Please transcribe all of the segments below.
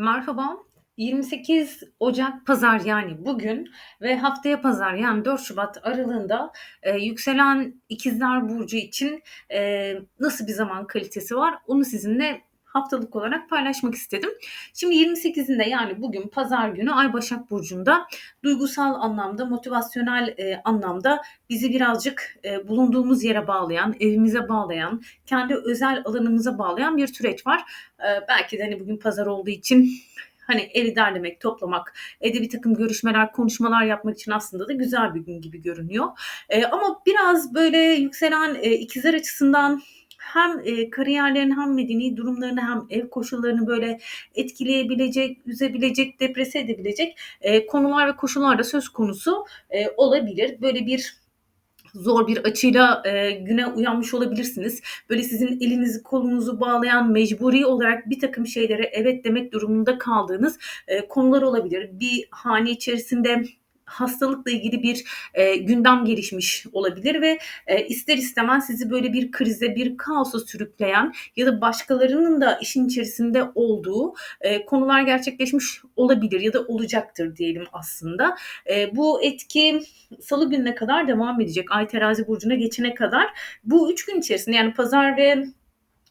Merhaba. 28 Ocak Pazar yani bugün ve haftaya Pazar yani 4 Şubat aralığında e, yükselen İkizler Burcu için e, nasıl bir zaman kalitesi var onu sizinle haftalık olarak paylaşmak istedim. Şimdi 28'inde yani bugün pazar günü Ay Başak Burcu'nda duygusal anlamda, motivasyonel e, anlamda bizi birazcık e, bulunduğumuz yere bağlayan, evimize bağlayan, kendi özel alanımıza bağlayan bir süreç var. E, belki de hani bugün pazar olduğu için hani evi derlemek, toplamak, evde bir takım görüşmeler, konuşmalar yapmak için aslında da güzel bir gün gibi görünüyor. E, ama biraz böyle yükselen e, ikizler açısından hem e, kariyerlerini hem medeni durumlarını hem ev koşullarını böyle etkileyebilecek, üzebilecek, deprese edebilecek e, konular ve koşullar da söz konusu e, olabilir. Böyle bir zor bir açıyla e, güne uyanmış olabilirsiniz. Böyle sizin elinizi kolunuzu bağlayan mecburi olarak bir takım şeylere evet demek durumunda kaldığınız e, konular olabilir. Bir hane içerisinde hastalıkla ilgili bir e, gündem gelişmiş olabilir ve e, ister istemez sizi böyle bir krize, bir kaosa sürükleyen ya da başkalarının da işin içerisinde olduğu e, konular gerçekleşmiş olabilir ya da olacaktır diyelim aslında. E, bu etki salı gününe kadar devam edecek. Ay terazi burcuna geçene kadar. Bu üç gün içerisinde yani pazar ve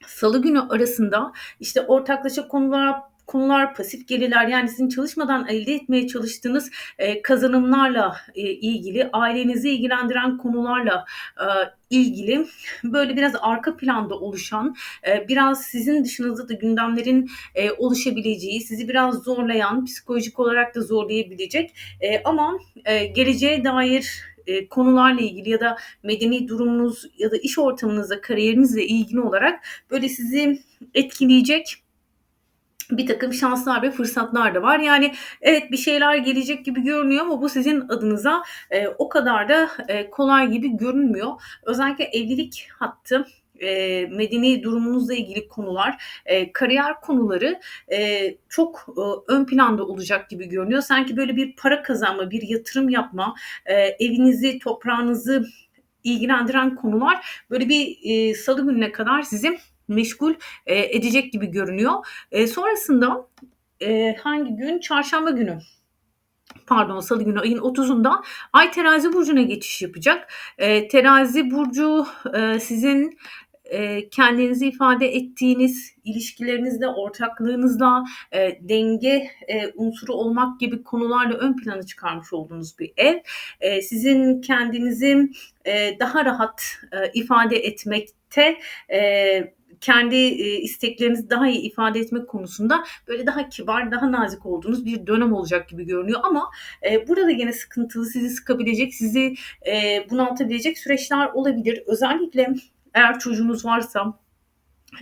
salı günü arasında işte ortaklaşa konular konular, pasif gelirler yani sizin çalışmadan elde etmeye çalıştığınız e, kazanımlarla e, ilgili, ailenizi ilgilendiren konularla e, ilgili böyle biraz arka planda oluşan, e, biraz sizin dışınızda da gündemlerin e, oluşabileceği, sizi biraz zorlayan, psikolojik olarak da zorlayabilecek e, ama e, geleceğe dair e, konularla ilgili ya da medeni durumunuz ya da iş ortamınızda kariyerinizle ilgili olarak böyle sizi etkileyecek bir takım şanslar ve fırsatlar da var. Yani evet bir şeyler gelecek gibi görünüyor ama bu sizin adınıza e, o kadar da e, kolay gibi görünmüyor. Özellikle evlilik hattı e, medeni durumunuzla ilgili konular, e, kariyer konuları e, çok e, ön planda olacak gibi görünüyor. Sanki böyle bir para kazanma, bir yatırım yapma, e, evinizi, toprağınızı ilgilendiren konular böyle bir e, salı gününe kadar sizi meşgul e, edecek gibi görünüyor. E, sonrasında e, hangi gün? Çarşamba günü pardon salı günü ayın 30'unda Ay terazi burcuna geçiş yapacak. E, terazi burcu e, sizin e, kendinizi ifade ettiğiniz ilişkilerinizde, ortaklığınızla e, denge e, unsuru olmak gibi konularla ön plana çıkarmış olduğunuz bir ev. E, sizin kendinizi e, daha rahat e, ifade etmekte e, kendi e, isteklerinizi daha iyi ifade etmek konusunda böyle daha kibar, daha nazik olduğunuz bir dönem olacak gibi görünüyor. Ama e, burada yine sıkıntılı, sizi sıkabilecek, sizi e, bunaltabilecek süreçler olabilir. Özellikle eğer çocuğunuz varsa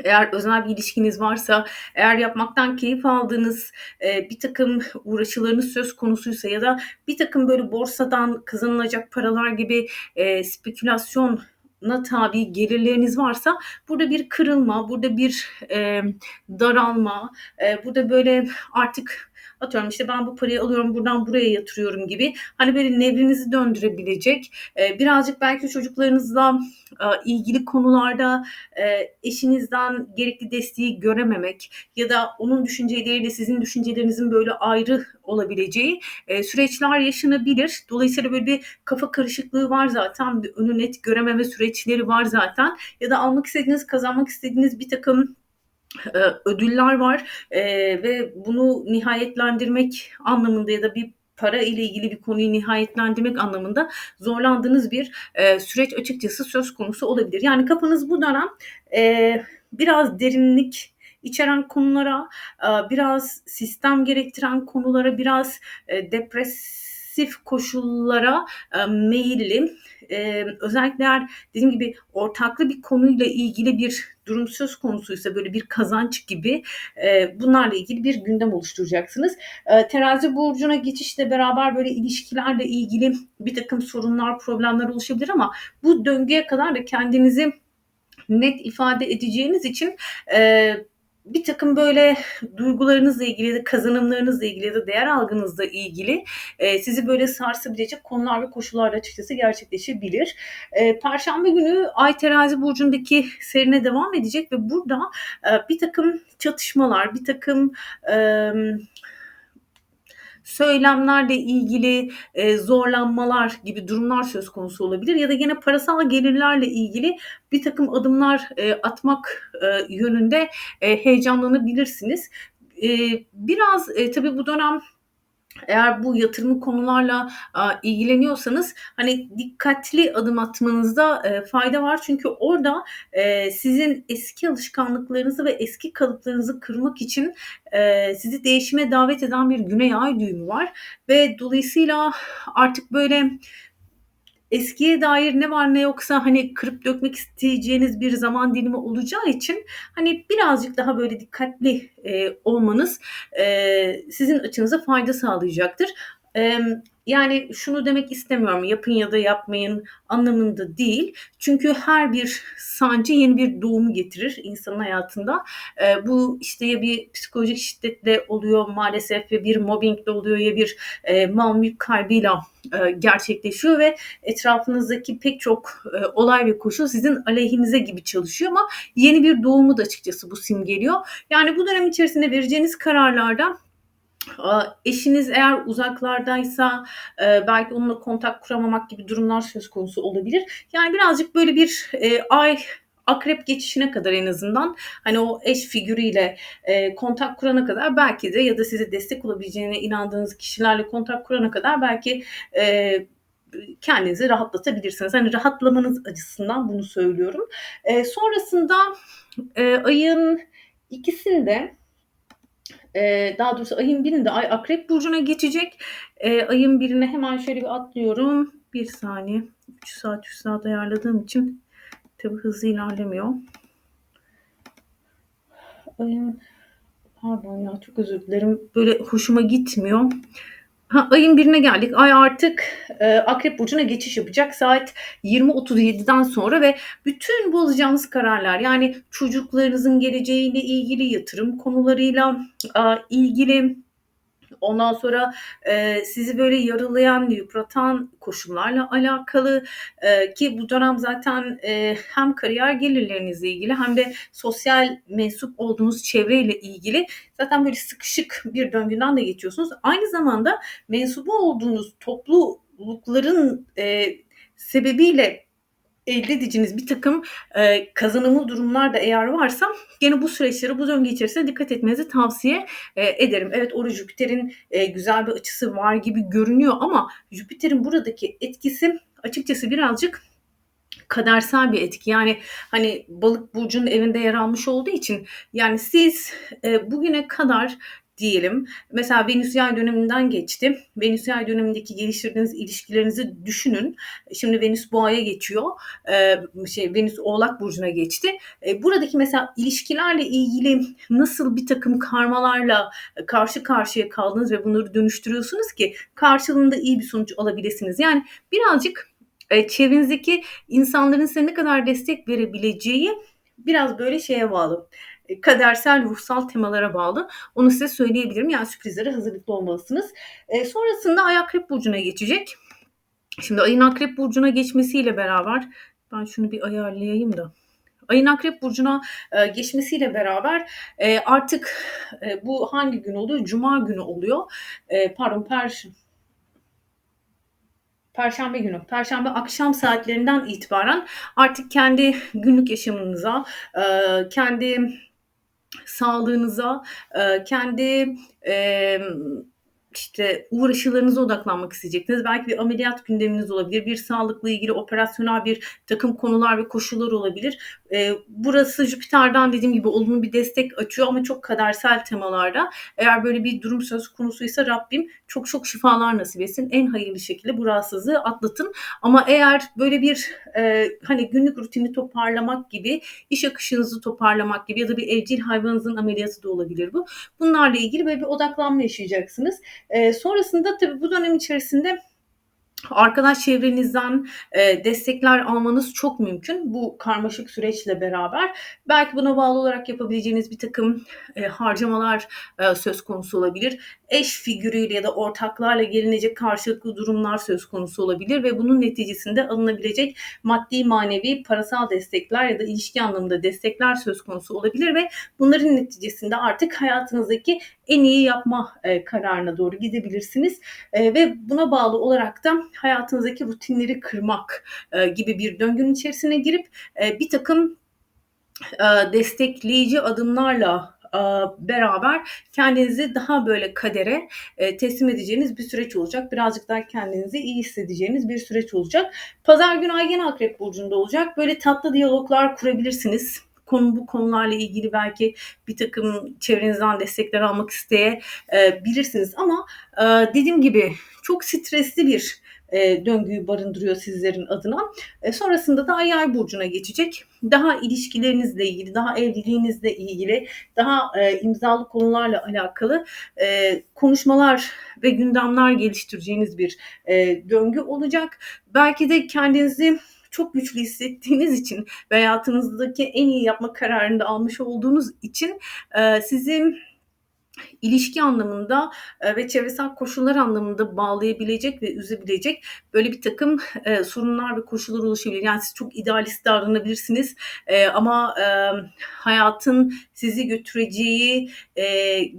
eğer özel bir ilişkiniz varsa, eğer yapmaktan keyif aldığınız e, bir takım uğraşılarınız söz konusuysa ya da bir takım böyle borsadan kazanılacak paralar gibi e, spekülasyon na tabi gelirleriniz varsa burada bir kırılma, burada bir e, daralma, e, burada böyle artık atıyorum işte ben bu parayı alıyorum buradan buraya yatırıyorum gibi hani böyle nevrinizi döndürebilecek e, birazcık belki çocuklarınızla e, ilgili konularda e, eşinizden gerekli desteği görememek ya da onun düşünceleriyle sizin düşüncelerinizin böyle ayrı olabileceği süreçler yaşanabilir. Dolayısıyla böyle bir kafa karışıklığı var zaten. Bir önü net görememe süreçleri var zaten. Ya da almak istediğiniz, kazanmak istediğiniz bir takım ödüller var e, ve bunu nihayetlendirmek anlamında ya da bir para ile ilgili bir konuyu nihayetlendirmek anlamında zorlandığınız bir e, süreç açıkçası söz konusu olabilir. Yani kafanız bu dönem e, biraz derinlik içeren konulara, e, biraz sistem gerektiren konulara, biraz e, depresif koşullara e, meyilli e, özellikle eğer dediğim gibi ortaklı bir konuyla ilgili bir durum söz konusuysa böyle bir kazanç gibi e, bunlarla ilgili bir gündem oluşturacaksınız. E, terazi burcuna geçişle beraber böyle ilişkilerle ilgili bir takım sorunlar, problemler oluşabilir ama bu döngüye kadar da kendinizi net ifade edeceğiniz için e, birtakım böyle duygularınızla ilgili kazanımlarınızla ilgili da değer algınızla ilgili, eee, sizi böyle sarsabilecek konular ve koşullar açıkçası gerçekleşebilir. Eee, perşembe günü Ay Terazi burcundaki seyrine devam edecek ve burada, eee, birtakım çatışmalar, birtakım, emm, söylemlerle ilgili, eee, zorlanmalar gibi durumlar söz konusu olabilir ya da gene parasal gelirlerle ilgili birtakım adımlar, eee, atmak, eee, yönünde, eee, heyecanlanabilirsiniz. Eee, biraz, eee, tabii bu dönem eğer bu yatırımlı konularla, aaa, ilgileniyorsanız, hani, dikkatli adım atmanızda, eee, fayda var. Çünkü orada, eee, sizin eski alışkanlıklarınızı ve eski kalıplarınızı kırmak için, eee, sizi değişime davet eden bir Güney Ay düğümü var ve dolayısıyla artık böyle eskiye dair ne var ne yoksa, hani, kırıp dökmek isteyeceğiniz bir zaman dilimi olacağı için, hani, birazcık daha böyle dikkatli, eee, olmanız, eee, sizin açınıza fayda sağlayacaktır. Yani şunu demek istemiyorum, yapın ya da yapmayın anlamında değil. Çünkü her bir sancı yeni bir doğum getirir insanın hayatında. Eee, bu, işte, ya bir psikolojik şiddetle oluyor maalesef ya bir mobbingle oluyor ya bir, eee, mal mülk kaybıyla, eee, gerçekleşiyor ve etrafınızdaki pek çok, eee, olay ve koşul sizin aleyhinize gibi çalışıyor ama yeni bir doğumu da açıkçası bu simgeliyor. Yani bu dönem içerisinde vereceğiniz kararlarda, eşiniz eğer uzaklardaysa, eee, belki onunla kontak kuramamak gibi durumlar söz konusu olabilir. Yani birazcık böyle bir, eee, Ay Akrep geçişine kadar en azından, hani, o eş figürüyle, eee, kontak kurana kadar belki de ya da size destek olabileceğine inandığınız kişilerle kontak kurana kadar belki, kendinizi rahatlatabilirsiniz. Hani, rahatlamanız açısından bunu söylüyorum. Sonrasında, ayın 2'sinde, eee, daha doğrusu ayın 1'inde Ay Akrep burcuna geçecek. Eee, ayın 1'ine hemen şöyle bir atlıyorum. 1 saniye. 3 saat 3 saat ayarladığım için tabii hızlı ilerlemiyor. Ayın Pardon ya, çok özür dilerim. Böyle hoşuma gitmiyor. Ha, ayın 1'ine geldik. Ay artık, eee, Akrep burcuna geçiş yapacak saat 20.37'den sonra ve bütün bu kararlar, yani çocuklarınızın geleceğiyle ilgili, yatırım konularıyla, aaa, ilgili, ondan sonra, eee, sizi böyle yaralayan, yıpratan koşullarla alakalı, eee, ki bu dönem zaten, eee, hem kariyer gelirlerinizle ilgili hem de sosyal mensup olduğunuz çevreyle ilgili zaten böyle sıkışık bir döngüden de geçiyorsunuz. Aynı zamanda mensubu olduğunuz toplulukların, eee, sebebiyle elde edeceğiniz birtakım, eee, kazanımlı durumlar da eğer varsa gene bu süreçlere, bu döngü içerisinde dikkat etmenizi tavsiye, eee, ederim. Evet, orada Jüpiter'in, eee, güzel bir açısı var gibi görünüyor ama Jüpiter'in buradaki etkisi açıkçası birazcık kadersel bir etki. Yani, hani, Balık burcunun evinde yer almış olduğu için, yani siz, eee, bugüne kadar diyelim, mesela Venüs Yay döneminden geçti. Venüs Yay dönemindeki geliştirdiğiniz ilişkilerinizi düşünün. Şimdi Venüs Boğa'ya geçiyor. Eee, şey, Venüs Oğlak burcuna geçti. Eee, buradaki mesela ilişkilerle ilgili nasıl birtakım karmalarla karşı karşıya kaldınız ve bunları dönüştürüyorsunuz ki karşılığında iyi bir sonuç alabilirsiniz. Yani birazcık, eee, çevrenizdeki insanların size ne kadar destek verebileceği biraz böyle şeye bağlı, kadersel, ruhsal temalara bağlı. Onu size söyleyebilirim. Yani sürprizlere hazırlıklı olmalısınız. Eee, sonrasında Ay Akrep burcuna geçecek. Şimdi Ay'ın Akrep burcuna geçmesiyle beraber ben şunu bir ayarlayayım da. Ay'ın Akrep burcuna, eee, geçmesiyle beraber, eee, artık, eee, bu hangi gün oluyor? Cuma günü oluyor. Eee, pardon, perş Perşembe günü, perşembe akşam saatlerinden itibaren artık kendi günlük yaşamınıza, eee, kendi sağlığınıza, kendi, işte, uğraşılarınıza odaklanmak isteyeceksiniz. Belki bir ameliyat gündeminiz olabilir. Bir sağlıkla ilgili operasyonel birtakım konular ve koşullar olabilir. Eee, burası Jüpiter'den dediğim gibi olumlu bir destek açıyor ama çok kadersel temalarda. Eğer böyle bir durum söz konusuysa Rabbim çok çok şifalar nasip etsin. En hayırlı şekilde bu rahatsızlığı atlatın. Ama eğer böyle bir, eee, hani, günlük rutini toparlamak gibi, iş akışınızı toparlamak gibi ya da bir evcil hayvanınızın ameliyatı da olabilir bu. Bunlarla ilgili böyle bir odaklanma yaşayacaksınız. Eee, sonrasında tabii bu dönem içerisinde Arkadaş çevrenizden, eee, destekler almanız çok mümkün bu karmaşık süreçle beraber. Belki buna bağlı olarak yapabileceğiniz birtakım, eee, harcamalar, eee, söz konusu olabilir. Eş figürüyle ya da ortaklarla gelinecek karşılıklı durumlar söz konusu olabilir ve bunun neticesinde alınabilecek maddi, manevi, parasal destekler ya da ilişki anlamında destekler söz konusu olabilir ve bunların neticesinde artık hayatınızdaki en iyi yapma, eee, kararına doğru gidebilirsiniz, eee, ve buna bağlı olarak da hayatınızdaki rutinleri kırmak, eee, gibi bir döngünün içerisine girip, eee, birtakım, eee, destekleyici adımlarla, beraber kendinizi daha böyle kadere, teslim edeceğiniz bir süreç olacak. Birazcık daha kendinizi iyi hissedeceğiniz bir süreç olacak. Pazar günü ay gene Akrep burcunda olacak. Böyle tatlı diyaloglar kurabilirsiniz. Konu bu konularla ilgili belki birtakım çevrenizden destekler almak isteye eee, bilirsiniz ama, eee, dediğim gibi çok stresli bir, eee, döngüyü barındırıyor sizlerin adına. E, sonrasında da ay Yay burcuna geçecek. Daha ilişkilerinizle ilgili, daha evliliğinizle ilgili, daha, imzalı konularla alakalı, konuşmalar ve gündemler geliştireceğiniz bir, döngü olacak. Belki de kendinizi çok güçlü hissettiğiniz için ve hayatınızdaki en iyi yapma kararını da almış olduğunuz için, eee, sizi ilişki anlamında, ve çevresel koşullar anlamında bağlayabilecek ve üzebilecek böyle birtakım, eee, sorunlar ve koşullar oluşabilir. Yani siz çok idealist davranabilirsiniz, ama, hayatın sizi götüreceği,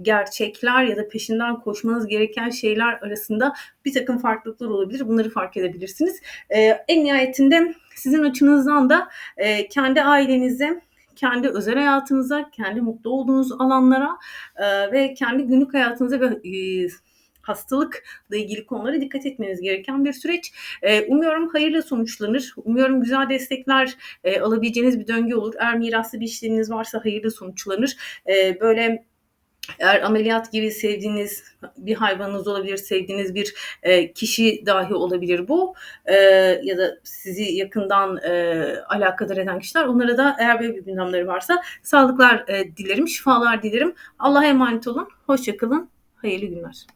gerçekler ya da peşinden koşmanız gereken şeyler arasında birtakım farklılıklar olabilir. Bunları fark edebilirsiniz. En nihayetinde sizin açınızdan da, kendi ailenize, kendi özel hayatınıza, kendi mutlu olduğunuz alanlara, eee, ve kendi günlük hayatınıza ve, iii, hastalıkla ilgili konulara dikkat etmeniz gereken bir süreç. Eee, umuyorum hayırla sonuçlanır. Umuyorum güzel destekler, eee, alabileceğiniz bir döngü olur. Eğer miraslı bir işleminiz varsa hayırla sonuçlanır. Eee, böyle eğer ameliyat gibi sevdiğiniz bir hayvanınız olabilir, sevdiğiniz bir, eee, kişi dahi olabilir bu, eee, ya da sizi yakından, eee, alakadar eden kişiler. Onlara da eğer böyle bir gündemleri varsa sağlıklar, eee, dilerim, şifalar dilerim. Allah'a emanet olun, hoşça kalın, hayırlı günler.